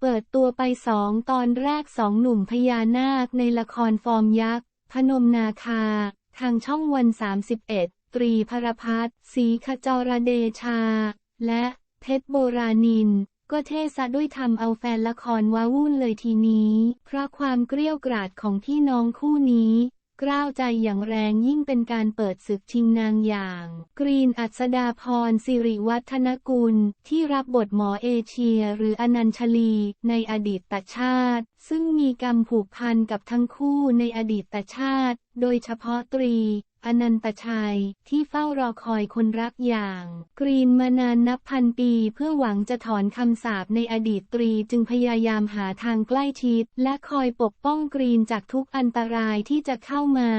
เปิดตัวไปสองตอนแรกสองหนุ่มพญานาคในละครฟอร์มยักษ์ พนมนาคา ทางช่องวัน 31 ตรีพรพัฒน์ศรีขจรเดชา และเพชรโบราณิน ก็เทซะด้วยทำเอาแฟนละครว้าวุ่นเลยทีนี้ เพราะความเกลี้ยวกราดของพี่น้องคู่นี้ กล้าวใจอย่างแรงยิ่งเป็นการเปิดศึกชิงนางอย่าง กรีนอัศดาพรสิริวัฒนกุล ที่รับบทหมอเอเชียหรืออนัญชลี ในอดีตตชาติ ซึ่งมีกรรมผูกพันกับทั้งคู่ในอดีตชาติ โดยเฉพาะตรี อนันตชัย ที่เฝ้ารอคอยคนรักอย่าง กรีนมานานนับพันปีเพื่อหวังจะถอนคำสาปในอดีตตรีจึงพยายามหาทางใกล้ชิด และคอยปกป้องกรีนจากทุกอันตรายที่จะเข้ามา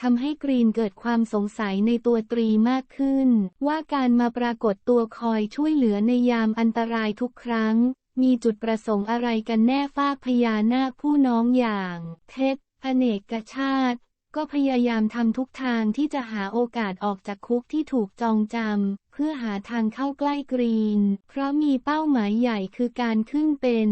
ทำให้กรีนเกิดความสงสัยในตัวตรีมากขึ้น ว่าการมาปรากฏตัวคอยช่วยเหลือในยามอันตรายทุกครั้ง มีจุดประสงค์อะไรกันแน่ฟากพญานาคผู้น้องอย่างเพชรอเนกชาติ ก็พยายามทำทุกทางที่จะหาโอกาสออกจากคุกที่ถูกจองจำ เพื่อหาทางเข้าใกล้กรีน เพราะมีเป้าหมายใหญ่คือการขึ้นเป็น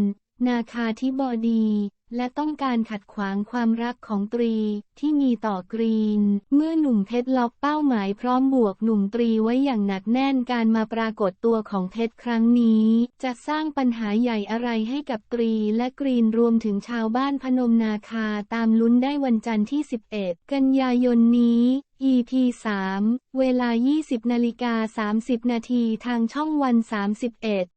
นาคาธิบดี และต้องการขัดขวางความรักของตรีที่มีต่อกรีน เมื่อหนุ่มเพชรล็อกเป้าหมายพร้อมบวกหนุ่มตรีไว้อย่างหนักแน่นการมาปรากฏตัวของเพชรครั้งนี้ จะสร้างปัญหาใหญ่อะไรให้กับตรีและกรีนรวมถึงชาวบ้านพนมนาคาตามลุ้นได้วันจันทร์ที่ 11 กันยายนนี้ EP 3 เวลา 20นาฬิกา30 นาทีทางช่องวัน 31